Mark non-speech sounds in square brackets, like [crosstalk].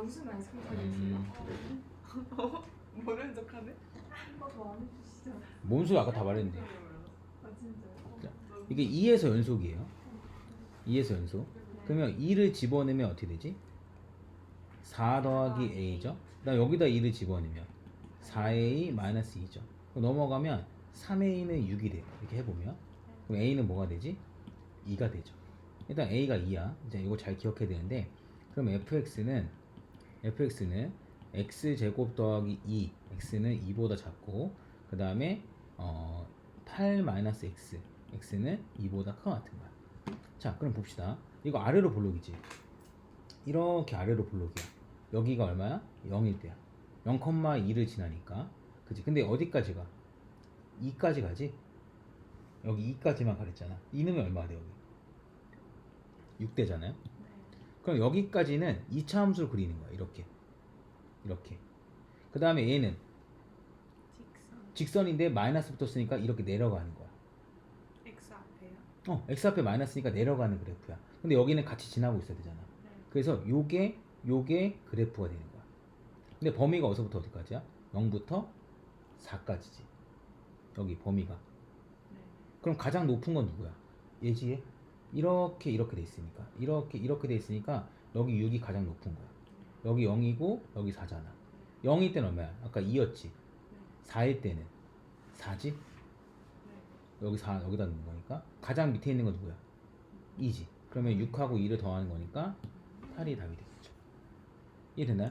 웃으면 아이스크림 음. 가겠습니다. [laughs] 모르는 척하네? 한번 더 안 해주시죠. 뭔 소리 아까 다 말했는데. 아 진짜요? 자, 이게 2에서 연속이에요. 2에서 연속. 그러면 2를 집어넣으면 어떻게 되지? 4 더하기 a죠. 그다음 여기다 2를 집어넣으면 4a 마이너스 2죠. 넘어가면 3a는 6이 돼요. 이렇게 해보면 그럼 a는 뭐가 되지? 2가 되죠. 일단 a가 2야. 이제 이거 잘 기억해야 되는데 그럼 fx는 fx는 x 제곱 더하기 2 x는 2보다 작고 그 다음에 어, 8 마이너스 x x는 2보다 커 같은 거야. 자, 그럼 봅시다. 이거 아래로 볼록이지. 이렇게 아래로 볼록이야. 여기가 얼마야? 0일 때야. 0,2를 지나니까. 그지? 근데 어디까지 가? 2까지 가지? 여기 2까지만 가랬잖아. 이놈이 얼마 돼, 여기? 6대잖아요? 그럼 여기까지는 2차 함수를 그리는 거야. 이렇게. 이렇게. 그 다음에 얘는 직선. 직선 인데 마이너스 붙었으니까 이렇게 내려가는 거야. X 앞에요. 어, x 앞에 마이너스니까 내려가는 그래프야. 근데 여기는 같이 지나고 있어야 되잖아. 네. 그래서 요게 요게 그래프가 되는 거야. 근데 범위가 어디서부터 어디까지야? 0부터 4까지지. 여기 범위가. 네. 그럼 가장 높은 건 누구야? 예지에 이렇게 이렇게 돼 있으니까 이렇게 이렇게 돼 있으니까 여기 6이 가장 높은 거야. 여기 0이고 여기 4잖아. 0일 때는 얼마야? 아까 2였지. 4일 때는 4지? 네. 여기 4 여기다 넣는 거니까 가장 밑에 있는 건 누구야? 2지. 그러면 6하고 2를 더하는 거니까 8이 답이 되겠죠. 이해됐나요?